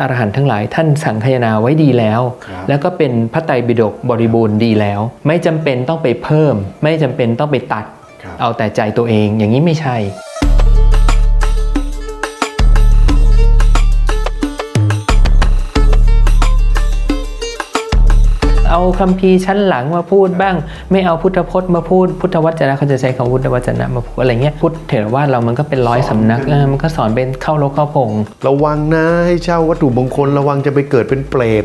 ระอรหันต์ทั้งหลายท่านสังคายนาไว้ดีแล้วครับแล้วก็เป็นพระไตรปิฎกบริบูรณ์ดีแล้ว ไม่จำเป็นต้องไปเพิ่ม ไม่จำเป็นต้องไปตัดครับเอาแต่ใจตัวเองอย่างนี้ไม่ใช่ เอาคัมภีร์ชั้นหลังมาพูดบ้าง ไม่เอาพุทธพจน์มาพูด พุทธวจนะเขาจะใช้คำพุทธวจนะมาพูดอะไรเงี้ยพุทธเถรวาทเรามันก็เป็นร้อยสำนักเออมันก็สอนเป็นเข้ารกเข้าพงระวังนะให้เช่าวัตถุมงคลระวังจะไปเกิดเป็นเปรต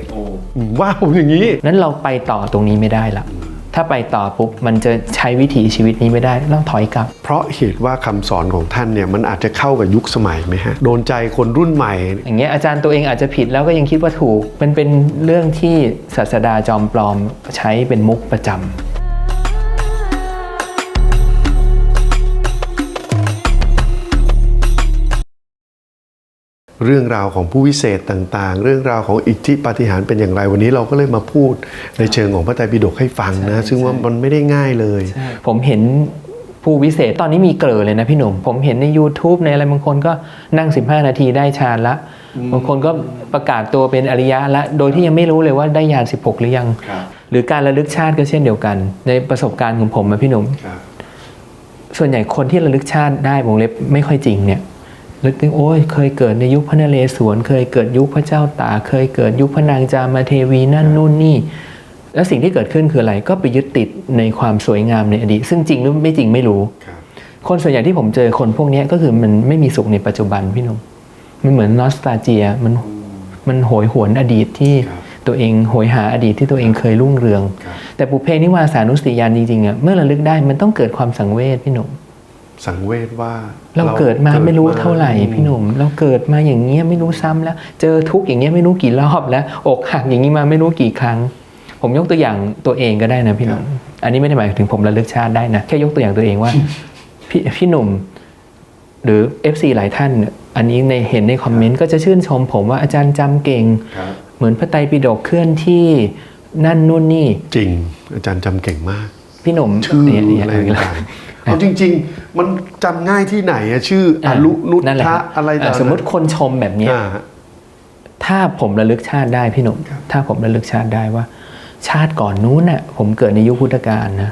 ว่าผมอย่างนี้นั้นเราไปต่อตรงนี้ไม่ได้ละ ถ้าไปต่อปุ๊บมันจะใช้วิถีชีวิตนี้ไม่ได้ต้องถอยกลับ เพราะเหตุว่าคำสอนของท่านเนี่ยมันอาจจะเข้ากับยุคสมัยไหมฮะโดนใจคนรุ่นใหม่ อย่างเงี้ยอาจารย์ตัวเองอาจจะผิดแล้วก็ยังคิดว่าถูกมันเป็นเรื่องที่ศาสดาจอมปลอมใช้เป็นมุกประจำ เรื่องราวของผู้วิเศษต่างๆ เรื่องราวของอิทธิปาฏิหาริย์เป็นอย่างไรวันนี้เราก็เลยมาพูดในเชิงของพระไตรปิฎกให้ฟังนะ ซึ่งว่ามันไม่ได้ง่ายเลย ผมเห็นผู้วิเศษตอนนี้มีเกลอเลยนะพี่หนุ่ม ผมเห็นใน YouTube ในอะไรบางคนก็นั่ง 15 นาทีได้ฌานละ บางคนก็ประกาศตัวเป็นอริยะละ โดยที่ยังไม่รู้เลยว่าได้ญาณ16 หรือยังครับหรือการระลึกชาติก็เช่นเดียวกัน ในประสบการณ์ของผมนะพี่หนุ่มส่วนใหญ่คนที่ระลึกชาติได้วงเล็บไม่ค่อยจริงเนี่ย ระลึกถึงโอ้ยเคยเกิดในยุคพระนเรศวรเคยเกิดยุคพระเจ้าตากเคยเกิดยุคพระนางจามเทวีนั่นนู่นนี่ แล้วสิ่งที่เกิดขึ้นคืออะไรก็ไปยึดติดในความสวยงามในอดีต ซึ่งจริงหรือไม่จริงไม่รู้ คนส่วนใหญ่ที่ผมเจอคนพวกเนี้ยก็คือมันไม่มีสุขในปัจจุบันพี่หนุ่มมันเหมือนนอสตาเจียมันมันโหยหวนอดีตที่ครับตัวเองโหยหาอดีตที่ตัวเองเคยรุ่งเรืองครับแต่ปุเพนิวาสานุสติญาณจริงๆอะเมื่อระลึกได้มันต้องเกิดความสังเวชพี่หนุ่ม สังเวชว่า เราเกิดมาไม่รู้เท่าไหร่พี่หนุ่ม เราเกิดมาอย่างเงี้ยไม่รู้ซ้ำแล้ว เจอทุกข์อย่างเงี้ยไม่รู้กี่รอบแล้ว อกหักอย่างนี้มาไม่รู้กี่ครั้ง ผมยกตัวอย่างตัวเองก็ได้นะพี่หนุ่มอันนี้ไม่ได้หมายถึงผมระลึกชาติได้นะแค่ยกตัวอย่างตัวเองว่าพี่พี่หนุ่มหรือ FC หลายท่านเนี่ยอันนี้ในเห็นในคอมเมนต์ก็จะชื่นชม ผมว่าอาจารย์จำเก่งครับเหมือนพระไตรปิฎกเคลื่อนที่นั่นนู่นนี่ จริง อาจารย์จำเก่งมาก พี่หนุ่มชื่อเนี่ยเนี่ยอะไรอะไรต่างๆ เอาจริง ๆ มันจำง่ายที่ไหนอะชื่ออรุนุนั่นแหละทะอะไรเอ่ต่าองๆสมมติคนชมแบบเนี้ยอ่าถ้าผมระลึกชาติได้พี่หนุ่มครับถ้าผมระลึกชาติได้ว่า ชาติก่อนนู้นน่ะ ผมเกิดในยุคพุทธกาลนะ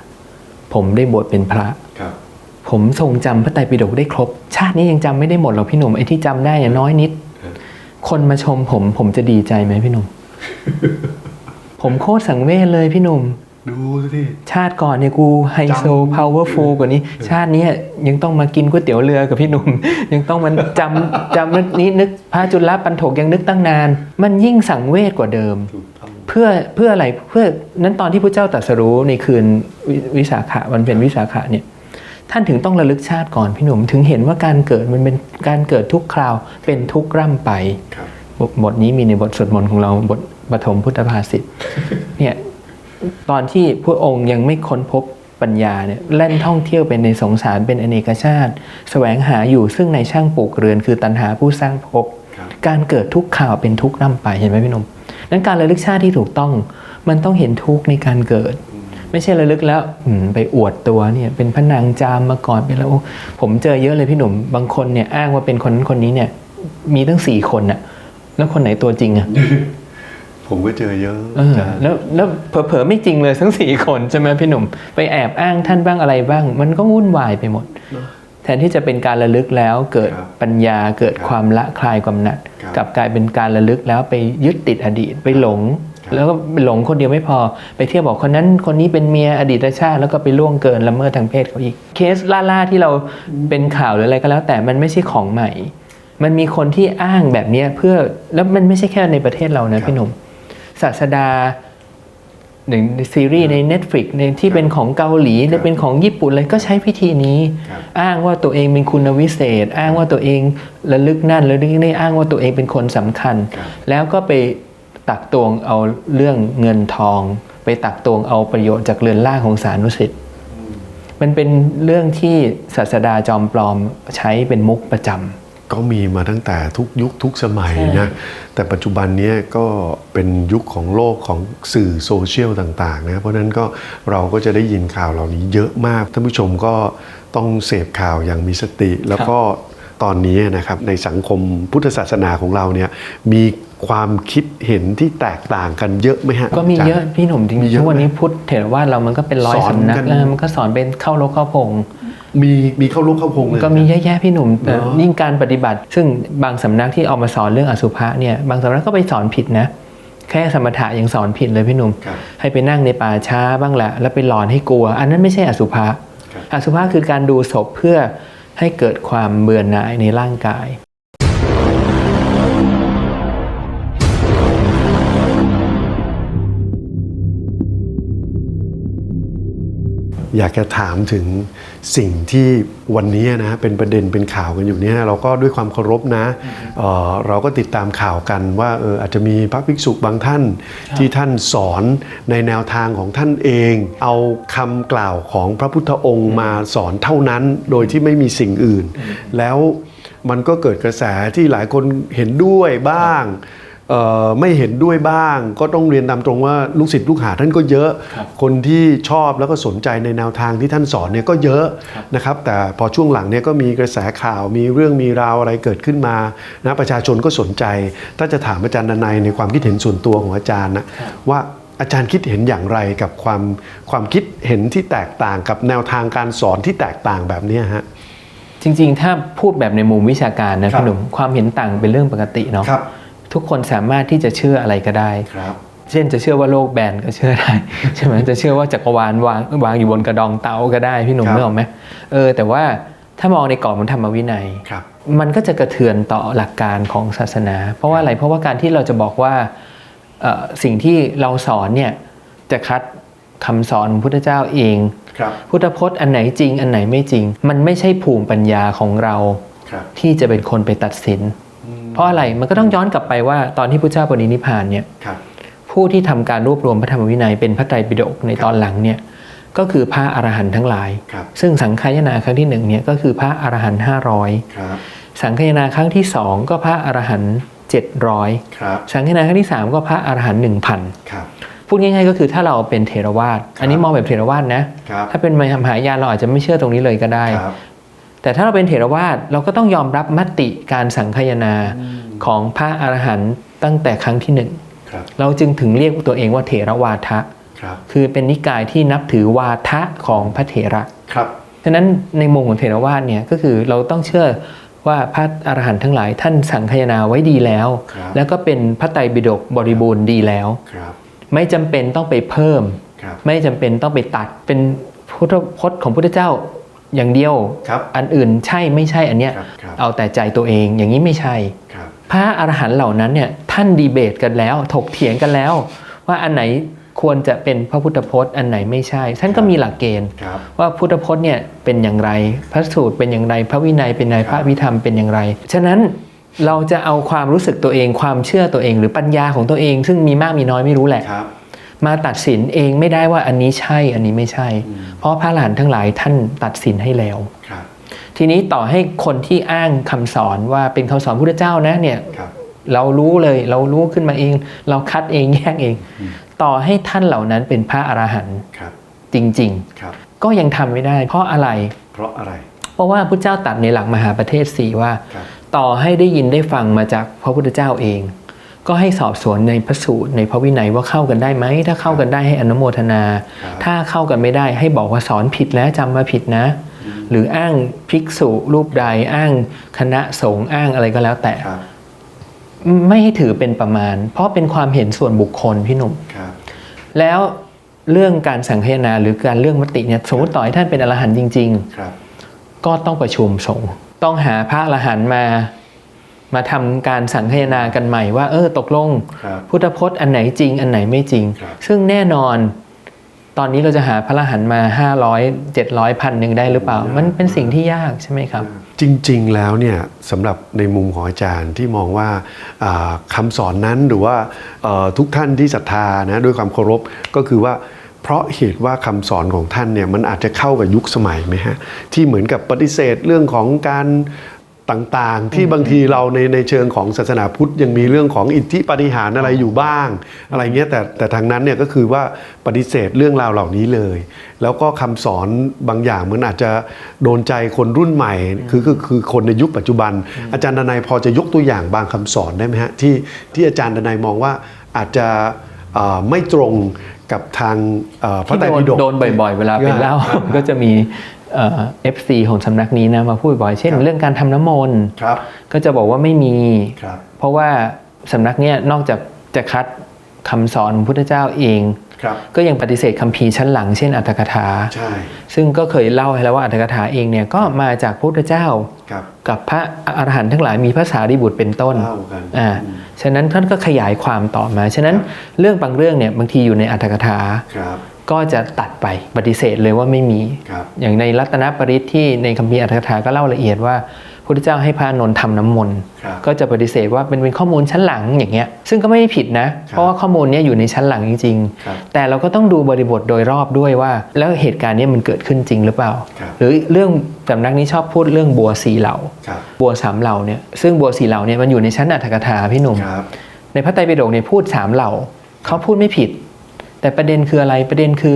ผมได้บวชเป็นพระครับผมทรงจำพระไตรปิฎกได้ครบ ชาตินี้ยังจำไม่ได้หมดหรอกพี่หนุ่มไอ้ที่จำได้อย่างน้อยนิดครับคนมาชมผมผมจะดีใจไหมพี่หนุ่มผมโคตรสังเวชเลยพี่หนุ่ม ดูสิ ชาติก่อนเนี่ยกูไฮโซจำพาวเวอร์ฟูลกว่านี้ ชาติเนี้ยยังต้องมากินก๋วยเตี๋ยวเรือกับพี่หนุ่ม ยังต้องมันจำจำนี้นึกพระจุลปันโถกยังนึกตั้งนาน มันยิ่งสังเวชกว่าเดิมถูกต้องเพื่อเพื่ออะไรเพื่อนั้นตอนที่พระเจ้าตรัสรู้ในคืนววิสาขะวันเป็นวิสาขะเนี่ยท่านถึงต้องระลึกชาติก่อนพี่หนุ่มถึงเห็นว่าการเกิดมันเป็นการเกิดทุกคราวเป็นทุกร่ำไปครับบทบทนี้มีในบทสวดมนต์ของเราบทปฐมพุทธภาษิตเนี่ย ตอนที่พระองค์ยังไม่ค้นพบปัญญาเนี่ยแล่นท่องเที่ยวเป็นในสงสารเป็นอเนกชาติแสวงหาอยู่ซึ่งในช่างปลูกเรือน คือตัณหาผู้สร้างภพครับการเกิดทุกข่าวเป็นทุกข์ร่ำไปเห็นไหมพี่หนุ่มนั้นการระลึกชาติที่ถูกต้อง มันต้องเห็นทุกข์ในการเกิด ไม่ใช่ระลึกแล้วอืมไปอวดตัวเนี่ยเป็นพระนางจามมาก่อนเป็นแล้วโอ้ผมเจอเยอะเลยพี่หนุ่มบางคนเนี่ยอ้างว่าเป็นคนนั้นคนนี้เนี่ยมีตั้งสี่คนน่ะแล้วคนไหนตัวจริงอะ ผมก็เจอเยอะเอออาจารย์แล้วแล้วเผลอๆไม่จริงเลยทั้งสี่คนใช่ไหมพี่หนุ่ม ไปแอบอ้างท่านบ้างอะไรบ้าง มันก็วุ่นวายไปหมดเนอะแทนที่จะเป็นการระลึกแล้วเกิดครับปัญญาเกิดครับความละคลายความหนักครับกลับกลายเป็นการระลึกแล้วไปยึดติดอดีตไปหลงครับแล้วก็หลงคนเดียวไม่พอ ไปเที่ยวบอกคนนั้นคนนี้เป็นเมียอดีตชาติ แล้วก็ไปล่วงเกินละเมิดทางเพศเขาอีก เคสล่าๆที่เราเป็นข่าวหรืออะไรก็แล้ว แต่มันไม่ใช่ของใหม่มันมีคนที่อ้างแบบเนี้ยเพื่อแล้วมันไม่ใช่แค่ในประเทศเรานะพี่หนุ่ม ศาสดาหนึ่งซีรีส์ใน Netflix ในที่เป็นของเกาหลีในเป็นของญี่ปุ่นเลยก็ใช้พิธีนี้ครับอ้างว่าตัวเองเป็นคุณวิเศษ อ้างว่าตัวเองระลึกนั่นระลึกนี่อ้างว่าตัวเองเป็นคนสำคัญครับแล้วก็ไปตักตวงเอาเรื่องเงินทอง ไปตักตวงเอาประโยชน์จากเรือนล่างของสานุสิทธิ์มันเป็นเรื่องที่ศาสดาจอมปลอมใช้เป็นมุกประจำ ก็มีมาตั้งแต่ทุกยุคทุกสมัยใช่นะแต่ปัจจุบันเนี้ยก็เป็นยุคของโลกของสื่อโซเชียลต่างๆนะเพราะฉะนั้นก็เราก็จะได้ยินข่าวเหล่านี้เยอะมากท่านผู้ชมก็ต้องเสพข่าวอย่างมีสติ แล้วก็ตอนนี้นะครับในสังคมพุทธศาสนาของเราเนี่ยมีความคิดเห็นที่แตกต่างกันเยอะไหมฮะ ก็มีเยอะาจารพี่หนุ่มจริงมีเยๆอะทุกวันไหมนี้พุทธเถรวาทเรามันก็เป็นร้อยสอนสำนักกันแล้วมันก็สอนเป็นเข้าลกเข้าพง มีมีเข้าลูกเข้าพงเลย ก็มีเยอะแยะพี่หนุ่มแต่เหรอยิ่งการปฏิบัติ ซึ่งบางสำนักที่เอามาสอนเรื่องอสุภะเนี่ยบางสำนักก็ไปสอนผิดนะ แค่สมถะยังสอนผิดเลยพี่หนุ่มครับให้ไปนั่งในป่าช้าบ้างแหละแล้วไปหลอนให้กลัว อันนั้นไม่ใช่อสุภะครับอสุภะคือการดูศพเพื่อให้เกิดความเบื่อหน่ายในร่างกาย อยากจะถามถึงสิ่งที่วันนี้นะเป็นประเด็นเป็นข่าวกันอยู่เนี่ยเราก็ด้วยความเคารพนะเอ่อเราก็ติดตามข่าวกันว่าเอออาจจะมีพระภิกษุบางท่านที่ท่านสอนในแนวทางของท่านเอง เอาคำกล่าวของพระพุทธองค์มาสอนเท่านั้นโดยที่ไม่มีสิ่งอื่น แล้วมันก็เกิดกระแสที่หลายคนเห็นด้วยบ้างเอ่อ ไม่เห็นด้วยบ้าง ก็ต้องเรียนตามตรงว่าลูกศิษย์ลูกหาท่านก็เยอะ คนที่ชอบแล้วก็สนใจในแนวทางที่ท่านสอนเนี่ยก็เยอะนะครับ แต่พอช่วงหลังเนี่ยก็มีกระแสข่าวมีเรื่องมีราวอะไรเกิดขึ้นมานะประชาชนก็สนใจ ถ้าจะถามอาจารย์ดนัยในความคิดเห็นส่วนตัวของอาจารย์นะว่าอาจารย์คิดเห็นอย่างไรกับความความคิดเห็นที่แตกต่างกับแนวทางการสอนที่แตกต่างแบบเนี้ยฮะจริง ๆ ถ้าพูดแบบในมุมวิชาการนะครับพี่หนุ่มความเห็นต่างเป็นเรื่องปกติเนาะครับ ทุกคนสามารถที่จะเชื่ออะไรก็ได้ ครับเช่นจะเชื่อว่าโลกแบนก็เชื่อได้ใช่ไหมจะเชื่อว่าจักรวาลวางวางอยู่บนกระดองเตาก็ได้พี่หนุ่มครับนึกออกไหมเออแต่ว่าถ้ามองในกรอบของธรรมวินัยครับมันก็จะกระเทือนต่อหลักการของศาสนา เพราะว่าอะไรเพราะว่าการที่เราจะบอกว่าเอ่อสิ่งที่เราสอนเนี่ยจะคัดคำสอนของพุทธเจ้าเองครับพุทธพจน์อันไหนจริงอันไหนไม่จริง มันไม่ใช่ภูมิปัญญาของเราครับที่จะเป็นคนไปตัดสิน เพราะอะไรมันก็ต้องย้อนกลับไปว่าตอนที่พระเจ้าปรินิพพานเนี่ยครับผู้ที่ทำการรวบรวมพระธรรมวินัยเป็นพระไตรปิฎกในตอนหลังเนี่ยก็คือพระอรหันต์ทั้งหลายครับซึ่งสังฆายนาครั้งที่หนึ่งเนี่ยก็คือพระอรหันต์ห้าร้อยครับสังฆายนาครั้งที่สองก็พระอรหันต์เจ็ดร้อยครับสังฆายนาครั้งที่สามก็พระอรหันต์หนึ่งพันครับพูดง่ายๆก็คือถ้าเราเป็นเทรวาสอันนี้มองแบบเทรวาสนะครับถ้าเป็นมหายานเราอาจจะไม่เชื่อตรงนี้เลยก็ได้ครับ แต่ถ้าเราเป็นเถรวาทเราก็ต้องยอมรับมติการสังคายนาของพระอรหันต์ตั้งแต่ครั้งที่หนึ่งครับเราจึงถึงเรียกตัวเองว่าเถรวาทะครับคือเป็นนิกายที่นับถือวาทะของพระเถระครับฉะนั้นในมุมของเถรวาทเนี่ยก็คือเราต้องเชื่อว่าพระอรหันต์ทั้งหลายท่านสังคายนาไว้ดีแล้วครับแล้วก็เป็นพระไตรปิฎกบริบูรณ์ดีแล้วครับไม่จำเป็นต้องไปเพิ่มครับไม่จำเป็นต้องไปตัดเป็นพุทธพจน์ของพุทธเจ้า อย่างเดียวครับอันอื่นใช่ไม่ใช่อันเนี้ยครับครับเอาแต่ใจตัวเองอย่างนี้ไม่ใช่ครับพระอรหันต์เหล่านั้นเนี่ยท่านดีเบตกันแล้ว ถกเถียงกันแล้ว ว่าอันไหนควรจะเป็นพระพุทธพจน์อันไหนไม่ใช่ ท่านก็มีหลักเกณฑ์ครับว่าพุทธพจน์เนี่ยเป็นอย่างไร พระสูตรเป็นอย่างไร พระวินัยเป็นอย่างไรพระวิธรรมเป็นอย่างไร ฉะนั้นเราจะเอาความรู้สึกตัวเองความเชื่อตัวเอง หรือปัญญาของตัวเอง ซึ่งมีมากมีน้อยไม่รู้แหละครับ มาตัดสินเองไม่ได้ว่าอันนี้ใช่อันนี้ไม่ใช่ เพราะพระอรหันต์ทั้งหลายท่านตัดสินให้แล้วครับทีนี้ต่อให้คนที่อ้างคำสอนว่าเป็นคำสอนพุทธเจ้านะเนี่ยครับเรารู้เลยเรารู้ขึ้นมาเอง เราคัดเองแยกเอง ต่อให้ท่านเหล่านั้นเป็นพระอรหันต์ครับจริงครับๆก็ยังทำไม่ได้ เพราะอะไร เพราะอะไร เพราะว่าพุทธเจ้าตรัดในหลักมหาประเทศสี่ว่าครับต่อให้ได้ยินได้ฟังมาจากพระพุทธเจ้าเอง ก็ให้สอบสวนในพระสูตรในพระวินัยว่าเข้ากันได้ไหม ถ้าเข้ากันได้ให้อนุโมทนาครับถ้าเข้ากันไม่ได้ให้บอกว่าสอนผิดแล้วจำมาผิดนะ หรืออ้างภิกษุรูปใดอ้างคณะสงฆ์อ้างอะไรก็แล้วแต่ครับไม่ให้ถือเป็นประมาณ เพราะเป็นความเห็นส่วนบุคคลพี่หนุ่มครับแล้วเรื่องการสังคายนาหรือการเรื่องมติเนี่ยสมมติต่อให้ท่านเป็นอรหันต์จริงครับๆก็ต้องประชุมสงฆ์ต้องหาพระอรหันต์มา มาทำการสังคายนากันใหม่ว่า เออตกลงครับพุทธพจน์อันไหนจริงอันไหนไม่จริงครับซึ่งแน่นอน ตอนนี้เราจะหาพระอรหันต์มา 500 700พันหนึ่งได้หรือเปล่า มันเป็นสิ่งที่ยากใช่ไหมครับ จริง ๆ แล้วเนี่ยสำหรับในมุมของอาจารย์ที่มองว่าอ่าคำาสอนนั้นหรือว่าเอ่อทุกท่านที่ศรัทธานะด้วยความเคารพก็คือว่าเพราะเหตุว่าคำสอนของท่านเนี่ยมันอาจจะเข้ากับยุคสมัยไหมฮะที่เหมือนกับปฏิเสธเรื่องของการ ต่างๆ ที่บางทีเราในในเชิงของศาสนาพุทธยังมีเรื่องของอิทธิปาฏิหารย์อะไรอยู่บ้าง อะไรเงี้ยแต่แต่ทางนั้นเนี่ยก็คือว่าปฏิเสธเรื่องราวเหล่านี้เลย แล้วก็คำสอนบางอย่างมันอาจจะโดนใจคนรุ่นใหม่คือคือคือคนในยุคปัจจุบัน อาจารย์ดนัยพอจะยกตัวอย่างบางคำสอนได้ไหมฮะที่ที่อาจารย์ดนัยมองว่าอาจจะเอ่อไม่ตรงกับทางเอ่อพระที่ไตรโดนปิฎกโดนบ่อยๆ เวลาเป็นเล่าก็จะมี เอฟซีของสำนักนี้นะมาพูดบ่อยเช่นครับเรื่องการทำน้ำมนต์ครับก็จะบอกว่าไม่มีครับเพราะว่าสำนักเนี้ยนอกจากจะคัดคำสอนของพุทธเจ้าเองครับก็ยังปฏิเสธคัมภีร์ชั้นหลังเช่นอัตถกถาใช่ซึ่งก็เคยเล่าให้แล้วว่าอัตถกถาเองเนี่ยก็มาจากพระพุทธเจ้าครับกับพระอรหันต์ทั้งหลายมีพระสารีบุตรเป็นต้นเล่ากันอ่าอืมฉะนั้นท่านก็ขยายความต่อมา ฉะนั้นเรื่องบางเรื่องเนี่ยบางทีอยู่ในอัตถกถาครับ ก็จะตัดไปปฏิเสธเลยว่าไม่มีครับอย่างในรัตนปริศที่ในคัมภีร์อัตถกถาก็เล่าละเอียดว่าพระพุทธเจ้าให้พระอานนท์ทำน้ำมนต์ครับก็จะปฏิเสธว่าเป็นเป็นข้อมูลชั้นหลังอย่างเงี้ย ซึ่งก็ไม่ได้ผิดนะ เพราะว่าข้อมูลเนี้ยอยู่ในชั้นหลังจริงครับๆแต่เราก็ต้องดูบริบทโดยรอบด้วยว่า แล้วเหตุการณ์เนี้ยมันเกิดขึ้นจริงหรือเปล่าครับหรือเรื่องสำนักนี้ชอบพูดเรื่องบัวสีเหล่าครับบัวสามเหล่าเนี่ยซึ่งบัวสีเหล่าเนี่ยมันอยู่ในชั้นอัตถกถาพี่หนุ่มครับในพระไตรปิฎกเนี่ยพูดสามเหล่าเขาพูดไม่ผิด แต่ประเด็นคืออะไรประเด็นคือ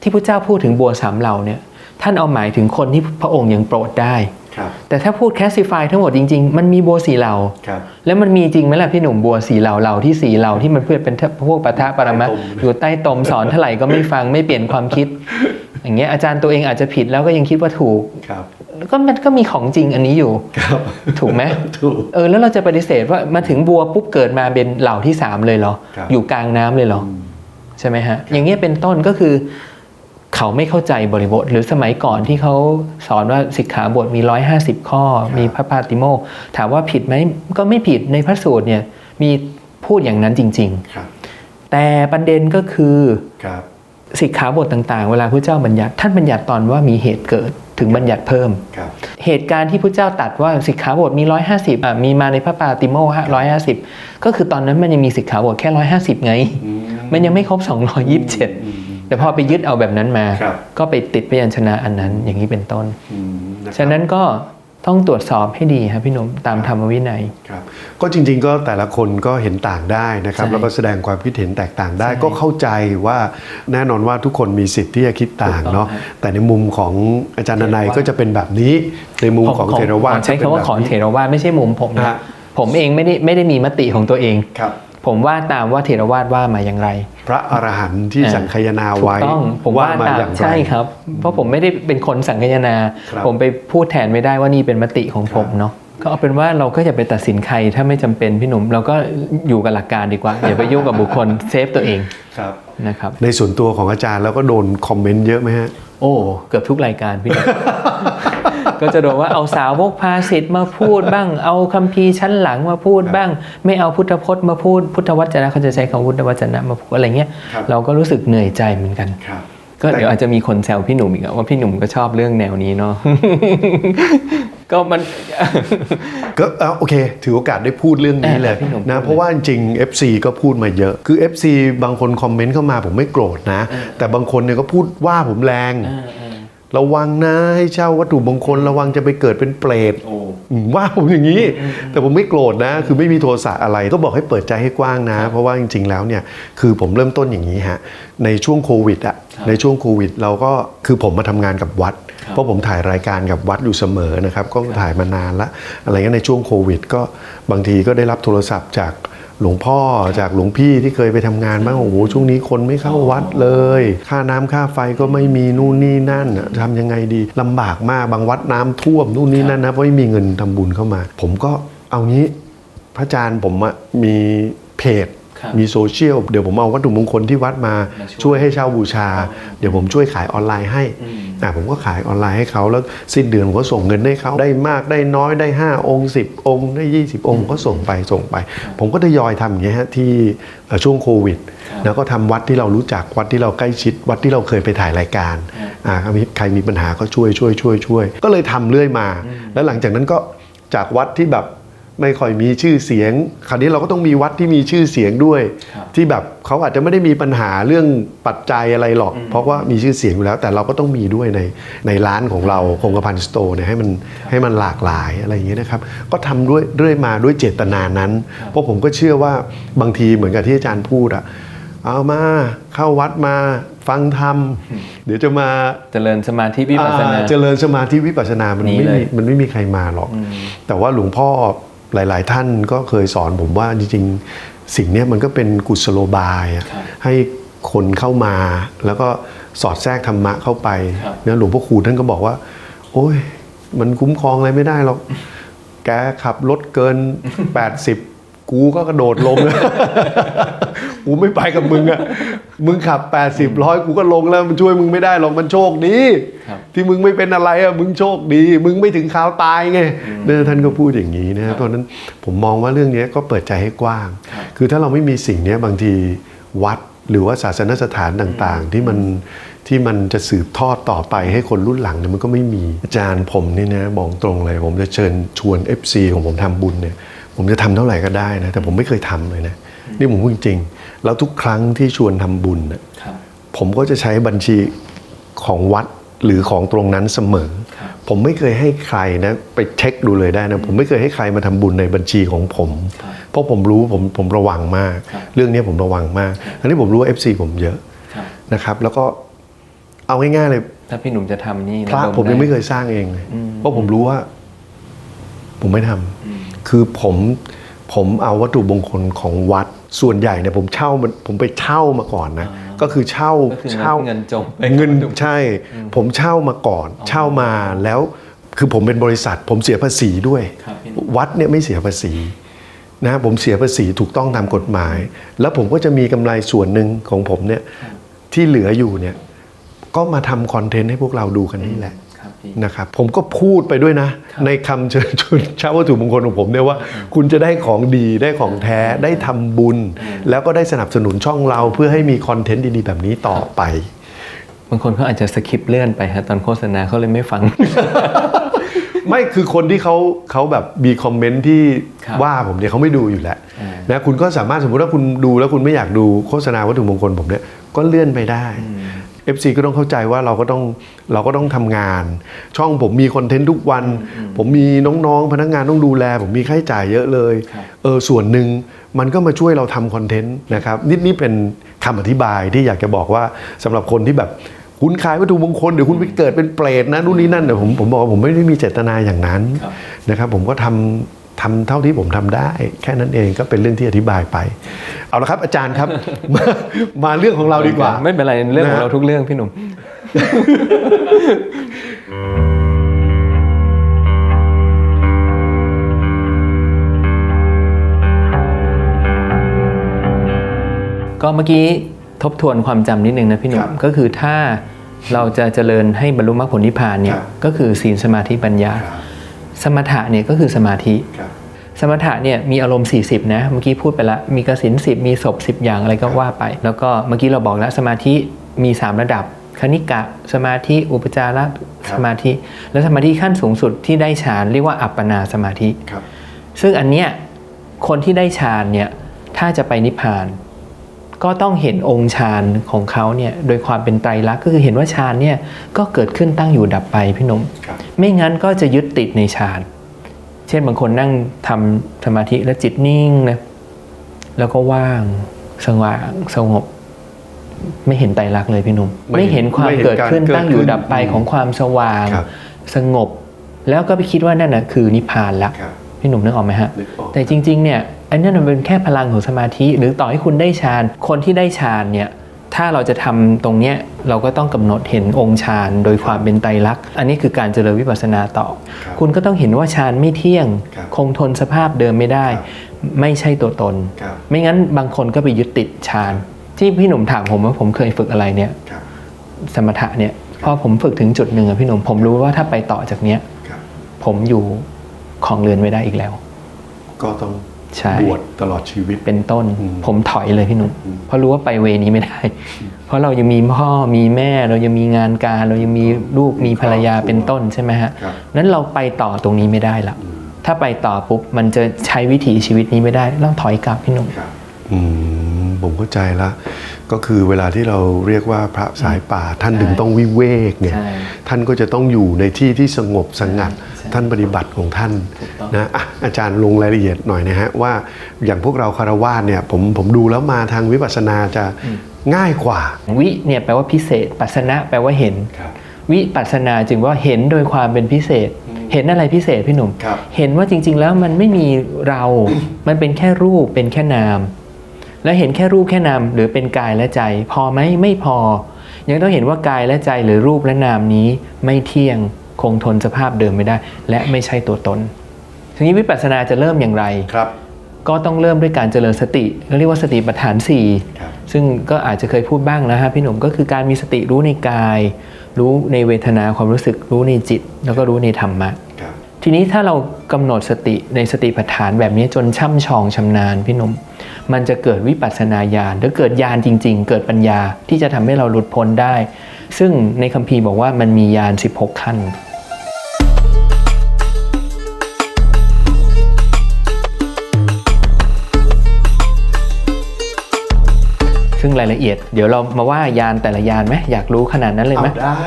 ที่พระเจ้าพูดถึงบัวสามเหล่าเนี่ยท่านเอาหมายถึงคนที่พระองค์ยังโปรดได้ครับแต่ถ้าพูดแคสซิฟายทั้งหมดจริง ๆ มันมีบัวสีเหล่าครับแล้วมันมีจริงไหมล่ะพี่หนุ่มบัวสีเหล่าเหล่าที่สีเหล่าที่มันเพื่อเป็นพวกปะทะปรมะใต้ตมอยู่ใต้ตมสอนเท่าไหร่ก็ไม่ฟังไม่เปลี่ยนความคิด อย่างเงี้ยอาจารย์ตัวเองอาจจะผิดแล้วก็ยังคิดว่าถูกครับก็มันก็มีของจริงอันนี้อยู่ครับถูกไหมถูกเออแล้วเราจะปฏิเสธว่ามาถึงบัวปุ๊บเกิดมาเป็นเหล่าที่สามเลยเหรอครับอยู่กลางน้ำเลยเหรออืม ใช่ไหมฮะ อย่างเงี้ยเป็นต้นก็คือ เขาไม่เข้าใจบริบท หรือสมัยก่อนที่เขาสอนว่าสิกขาบทมี 150 ข้อ มีพระปาติโมกข์ถามว่าผิดไหมก็ไม่ผิดในพระสูตรเนี่ยมีพูดอย่างนั้นจริงครับๆแต่ประเด็นก็คือครับสิกขาบทต่างๆ เวลาพระเจ้าบัญญัติท่านบัญญัติตอนว่ามีเหตุเกิดถึงบัญญัติเพิ่มครับเหตุการณ์ที่พระเจ้าตัดว่าสิกขาบทมี 150อะมีมาในพระปาติโมกข์150ก็คือตอนนั้นมันยังมีสิกขาบทแค่ 150 ไงอื มมันยังไม่ครบอืม227 แต่พอไปยึดเอาแบบนั้นมาครับก็ไปติดพยัญชนะอันนั้นอย่างนี้เป็นต้นอืมครับฉะนั้นก็ต้องตรวจสอบให้ดีครับพี่หนุ่มตามธรรมวินัยครับก็จริง ๆ ก็แต่ละคนก็เห็นต่างได้นะครับใช่แล้วก็แสดงความคิดเห็นแตกต่างได้ใช่ก็เข้าใจว่าแน่นอนว่าทุกคนมีสิทธิ์ที่จะคิดต่างถูกต้องเนาะครับแต่ในมุมของอาจารย์นายเถรวาทก็จะเป็นแบบนี้ในมุมของเทรวาสใช้คำว่าของเทรวาทไม่ใช่มุมผมนะฮะผมเองไม่ได้ไม่ได้มีมติของตัวเองครับ ผมว่าตามว่าเทรวาทว่ามาอย่างไร พระอรหันต์ที่อ่าสังคายนาถูกไว้ต้องผมว่าว่ามาตามอย่างไรใช่ครับ เพราะผมไม่ได้เป็นคนสังคายนาครับผมไปพูดแทนไม่ได้ว่านี่เป็นมติของผมเนาะก็เอาเป็นว่าเราก็อย่าไปตัดสินใครถ้าไม่จำเป็นพี่หนุ่ม เราก็อยู่กับหลักการดีกว่าอย่าไปยุ่งกับบุคคลเซฟตัวเองครับนะครับในส่วนตัวของอาจารย์แล้วก็โดนคอมเมนต์เยอะไหมฮะโอ้เกือบทุกรายการพี่หนุ่ม ก็จะโดนว่าเอาสาวกภาสิทธ์มาพูดบ้าง เอาคัมภีร์ชั้นหลังมาพูดบ้าง ไม่เอาพุทธพจน์มาพูด พุทธวจนะเขาจะใช้คำพุทธวจนะมาพูดอะไรเงี้ยครับเราก็รู้สึกเหนื่อยใจเหมือนกันครับก็เดี๋ยวอาจจะมีคนแซวพี่หนุ่มอีกอะว่าพี่หนุ่มก็ชอบเรื่องแนวนี้เนาะก็มันก็เอาโอเค ถือโอกาสได้พูดเรื่องนี้เลยเออพี่หนุ่มนะพูดเลยเพราะว่าจริงๆ FC ก็พูดมาเยอะ คือ FC บางคนคอมเมนต์เข้ามาผมไม่โกรธนะ แต่บางคนเนี่ยก็พูดว่าผมแรง ระวังนะให้เช่าวัตถุมงคลระวังจะไปเกิดเป็นเปรตโอ้อืมว่าผมอย่างนี้ แต่ผมไม่โกรธนะ คือไม่มีโทสะอะไรก็บอกให้เปิดใจให้กว้างนะ เพราะว่าจริง ๆ แล้วเนี่ยคือผมเริ่มต้นอย่างนี้ฮะในช่วงโควิดอะครับในช่วงโควิด เราก็คือผมมาทำงานกับวัดครับเพราะผมถ่ายรายการกับวัดอยู่เสมอนะครับ ก็ถ่ายมานานละอะไรเงี้ยในช่วงโควิด ก็บางทีก็ได้รับโทรศัพท์จาก หลวงพ่อจากหลวงพี่ที่เคยไปทำงานบ้างโอ้โหช่วงนี้คนไม่เข้าวัดเลย ค่าน้ำค่าไฟก็ไม่มีนู่นนี่นั่นน่ะทำยังไงดีลำบากมากบางวัดน้ำท่วมนู่นนี่นั่นนะเพราะไม่มีเงินทำบุญเข้ามา ผมก็เอางี้พระอาจารย์ผมอะมีเพจครับมีโซเชียลเดี๋ยวผมเอาวัตถุมงคลที่วัดมามาช่วยช่วยให้เช่าบูชา เดี๋ยวผมช่วยขายออนไลน์ให้ อืมอะผมก็ขายออนไลน์ให้เขาแล้วสิ้นเดือนผมก็ส่งเงินให้เขาได้มากได้น้อยได้ 5 องค์ 10 องค์ได้ 20 องค์ผมก็ส่งไปส่งไป ผมก็ทยอยทำอย่างเงี้ยฮะที่เอ่อช่วงโควิดครับแล้วก็ทำวัดที่เรารู้จักวัดที่เราใกล้ชิด วัดที่เราเคยไปถ่ายรายการครับอ่าใครมีใครมีปัญหาก็ช่วยช่วยช่วยช่วยก็เลยทำเรื่อยมา แล้วหลังจากนั้นก็จากวัดที่แบบ ไม่ค่อยมีชื่อเสียง คราวนี้เราก็ต้องมีวัดที่มีชื่อเสียงด้วยครับที่แบบเขาอาจจะไม่ได้มีปัญหาเรื่องปัจจัยอะไรหรอก เพราะว่ามีชื่อเสียงอยู่แล้ว แต่เราก็ต้องมีด้วยในในร้านของเราคงกระพันสโตร์เนี่ยให้มันให้มันหลากหลายอะไรอย่างเงี้ยนะครับ ก็ทำด้วยเรื่อยมาด้วยเจตนานั้น เพราะผมก็เชื่อว่าบางทีเหมือนกับที่อาจารย์พูดอะเอามาเข้าวัดมาฟังธรรมเดี๋ยวจะมาเจริญสมาธิวิปัสสนาอ่าเจริญสมาธิวิปัสสนามันนี่ไม่เลมียมันไม่มีใครมาหรอก แต่ว่าหลวงพ่อ หลาย ๆ ท่านก็เคยสอนผมว่าจริงๆ สิ่งเนี้ยมันก็เป็นกุศโลบายอะครับให้คนเข้ามาแล้วก็สอดแทรกธรรมะเข้าไปครับนะหลวงพ่อครูท่านก็บอกว่า โอ้ย มันคุ้มครองอะไรไม่ได้หรอก แกขับรถเกิน 80 กูก็กระโดดลงกูไม่ไปกับมึงอะมึงขับ 80ร้อยกูก็ลงแล้วมันช่วยมึงไม่ได้หรอกมันโชคดีครับที่มึงไม่เป็นอะไรอะมึงโชคดี มึงไม่ถึงข่าวตายไงเนี่ยท่านก็พูดอย่างนี้นะเพราะฉะนั้นผมมองว่าเรื่องนี้ก็เปิดใจให้กว้างครับคือถ้าเราไม่มีสิ่งเนี้ยบางทีวัดหรือว่าศาสนสถานต่างๆ ที่มันที่มันจะสืบทอดต่อไปให้คนรุ่นหลังเนี่ยมันก็ไม่มีอาจารย์ผมนี่นะบอกตรงเลย ผมจะเชิญชวน FC ของผมทำบุญเนี่ย ผมจะทำเท่าไหร่ก็ได้นะแต่ผมไม่เคยทำเลยนะนี่ผมพูดจริงๆแล้วทุกครั้งที่ชวนทำบุญน่ะครับผมก็จะใช้บัญชีของวัดหรือของตรงนั้นเสมอครับผมไม่เคยให้ใครนะไปเช็คดูเลยได้นะผมไม่เคยให้ใครมาทำบุญในบัญชีของผมครับเพราะผมรู้ผมผมระวังมากครับเรื่องนี้ผมระวังมาก อันนี้ผมรู้ว่า FC ผมเยอะครับนะครับแล้วก็เอาง่ายๆเลย ถ้าพี่หนุ่มจะทำนี่พระดผมยังไม่เคด้ยสร้างเองเลยอืมเพราะผมรู้ว่า ผมไม่ทำ คือผมผมเอาวัตถุมงคลของวัดส่วนใหญ่เนี่ยผมเช่ามันผมไปเช่ามาก่อนนะก็คือเช่าก็คือเช่าเงินจมไปเงินกับวัตถุใช่ ผมเช่ามาก่อน เช่ามาแล้วคือผมเป็นบริษัท ผมเสียภาษีด้วยครับพี่หนุ่มวัดเนี่ยไม่เสียภาษีนะผมเสียภาษีถูกต้องตามกฎหมาย แล้วผมก็จะมีกำไรส่วนหนึ่งของผมเนี่ยที่เหลืออยู่เนี่ยก็มาทำคอนเทนต์ให้พวกเราดูกันนี่แหละครับพี่ นะครับผมก็พูดไปด้วยนะ ในคำเชิญชวนเช้าวัตถุมงคลของผมเนี่ยว่า คุณจะได้ของดีได้ของแท้ได้ทำบุญ แล้วก็ได้สนับสนุนช่องเราเพื่อให้มีคอนเทนต์ดีๆ แบบนี้ต่อไปบางคนเขาอาจจะสคิปเลื่อนไปฮะตอนโฆษณาเขาเลยไม่ฟัง ไม่คือคนที่เขาเขาแบบมีคอมเมนต์ที่ครับว่าผมเนี่ยเขาไม่ดูอยู่แล้วอ่านะคุณก็สามารถสมมติว่าคุณดูแล้วคุณไม่อยากดูโฆษณาวัตถุมงคลผมเนี่ยก็เลื่อนไปได้ FC ก็ต้องเข้าใจว่าเราก็ต้องเราก็ต้องทำงาน ช่องผมมีคอนเทนต์ทุกวัน ผมมีน้องๆ พนักงานต้องดูแล ผมมีค่าใช้จ่ายเยอะเลยครับเออส่วนหนึ่งมันก็มาช่วยเราทำคอนเทนต์นะครับนี่นี่เป็นคำอธิบายที่อยากจะบอกว่าสำหรับคนที่แบบคุณขายวัตถุมงคลเดี๋ยวคุณไปเกิดเป็นเปรตนะนู่นนี่นั่นเดี๋ยวผมผมบอกว่าผมไม่ได้มีเจตนาอย่างนั้นครับนะครับผมก็ทำ ทำเท่าที่ผมทำได้ แค่นั้นเองก็เป็นเรื่องที่อธิบายไป เอาละครับอาจารย์ครับ มามาเรื่องของเราดีกว่า ไม่เป็นไรเรื่องของนะฮะเราทุกเรื่องพี่หนุ่มก็เมื่อกี้ทบทวนความจำนิดนึงนะพี่หนุ่ครัมบก็คือถ้าเราจะเจริญให้บรรลุมรรคผลนิพพานเนี่คยรับก็คือศีลสมาธิปัญญา สมถะเนี่ยก็คือสมาธิครับสมถะเนี่ยมีอารมณ์ 40 นะ เมื่อกี้พูดไปแล้วมีกสิน10มีศพ 10 อย่างอะไรก็ว่าไป แล้วก็เมื่อกี้เราบอกแล้วสมาธิมี 3 ระดับ คณิกะ สมาธิอุปจารสมาธิ และสมาธิขั้นสูงสุดที่ได้ฌานเรียกว่าอัปปนาสมาธิครับซึ่งอันเนี้ยคนที่ได้ฌานเนี่ยถ้าจะไปนิพพานก็ต้องเห็นองค์ฌานของเขาเนี่ยโดยความเป็นไตรลักษณ์ก็คือเห็นว่าฌานเนี่ยก็เกิดขึ้นตั้งอยู่ดับไปพี่หนมครับ ไม่งั้นก็จะยึดติดในฌาน เช่นบางคนนั่งทำสมาธิแล้วจิตนิ่งนะแล้วก็ว่างสว่างสงบ ไม่เห็นไตรลักษณ์เลยพี่หนุ่มไม่ไม่เห็นความไม่เห็นเกิดขึ้นการเกิดตั้งอยู่ขึ้นดับไปของความสว่างครับสงบ แล้วก็ไปคิดว่านั่นนะคือนิพพานละครับพี่หนุ่มนึกออกไหมฮะนึกออกแต่จริง ๆ เนี่ยอันนั้นมันเป็นแค่พลังของสมาธิ หรือต่อให้คุณได้ฌาน คนที่ได้ฌานเนี่ย ถ้าเราจะทำตรงเนี้ยเราก็ต้องกำหนดเห็นองค์ฌานโดยความเป็นไตรลักษณ์อันนี้คือการเจริญวิปัสสนาต่อครับคุณก็ต้องเห็นว่าฌานไม่เที่ยงครับคงทนสภาพเดิมไม่ได้ครับไม่ใช่ตัวตนครับไม่งั้นบางคนก็ไปยึดติดฌานที่พี่หนุ่มถามผมว่าผมเคยฝึกอะไรเนี่ยครับสมถะเนี่ยพอผมฝึกถึงจุดหนึ่งอะพี่หนุ่มผมรู้ว่าถ้าไปต่อจากเนี้ยครับผมอยู่ของเรือนไม่ได้อีกแล้ว ก็ต้อง ใช่ บวชตลอดชีวิต เป็นต้นอืมผมถอยเลยพี่หนุ่มอืม เพราะรู้ว่าไปเวนี้ไม่ได้ เพราะเรายังมีพ่อมีแม่เรายังมีงานการ เรายังมีลูกมีภรรยาเป็นต้นใช่ไหมฮะครับ นั้นเราไปต่อตรงนี้ไม่ได้ละ ถ้าไปต่อปุ๊บมันจะใช้วิถีชีวิตนี้ไม่ได้ต้องถอยกลับพี่หนุ่มอืมผมเข้าใจละ ก็คือเวลาที่เราเรียกว่าพระสายป่าท่านถึงต้องวิเวกเนี่ย ใช่ ท่านก็จะต้องอยู่ในที่ที่สงบสงัดใช่ ท่านปฏิบัติของท่านถูกต้องนะอะอาจารย์ลงรายละเอียดหน่อยนะฮะว่าอย่างพวกเราคารวาสเนี่ยผมผมดูแล้วมาทางวิปัสสนาจะง่ายกว่า วิเนี่ยแปลว่าพิเศษ ปัสนะแปลว่าเห็นครับวิปัสสนาจึงว่าเห็นโดยความเป็นพิเศษ เห็นอะไรพิเศษพี่หนุ่มครับเห็นว่าจริง ๆ แล้วมันไม่มีเรา มันเป็นแค่รูปเป็นแค่นาม แล้วเห็นแค่รูปแค่นามหรือเป็นกายและใจ พอไหมไม่พอ ยังต้องเห็นว่ากายและใจหรือรูปและนามนี้ไม่เที่ยง คงทนสภาพเดิมไม่ได้ และไม่ใช่ตัวตนทีนี้วิปัสสนาจะเริ่มอย่างไรครับ ก็ต้องเริ่มด้วยการเจริญสติเรียกว่าสติปัฏฐาน4ครับซึ่งก็อาจจะเคยพูดบ้างนะฮะพี่หนุ่มก็คือการมีสติรู้ในกาย รู้ในเวทนาความรู้สึก รู้ในจิต แล้วก็รู้ในธรรมะครับทีนี้ถ้าเรากำหนดสติในสติปัฏฐานแบบนี้จนช่ำชองชำนาญพี่หนุ่มมันจะเกิดวิปัสสนาญาณหรือเกิดญาณจริง ๆ เกิดปัญญาที่จะทำให้เราหลุดพ้นได้ ซึ่งในคัมภีร์บอกว่ามันมีญาณ16 ขั้น ซึ่งรายละเอียด เดี๋ยวเรามาว่ายานแต่ละยานไหมอยากรู้ขนาดนั้นเลยไหม เอาได้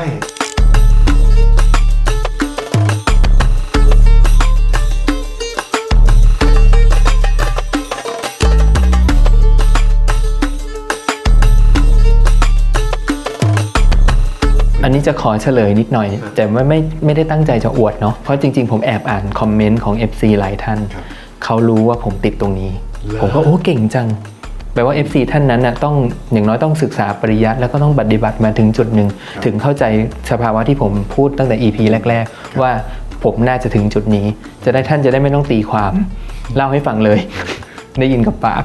อันนี้จะขอเฉลยนิดหน่อย แต่ไม่ไม่ไม่ได้ตั้งใจจะอวดเนาะเพราะจริง ๆ ผมแอบอ่านคอมเมนต์ของ FC หลายท่าน ครับเขารู้ว่าผมติดตรงนี้เหรอ ผมก็โอ้เก่งจัง แปลว่า FC ท่านนั้นน่ะต้องอย่างน้อยต้องศึกษาปริยัติแล้วก็ต้องปฏิบัติมาถึงจุดหนึ่ง ถึงเข้าใจสภาวะที่ผมพูดตั้งแต่ EP แรก ๆ ว่าผมน่าจะถึงจุดนี้ จะได้ท่านจะได้ไม่ต้องตีความ เล่าให้ฟังเลย ได้ยินกับปาก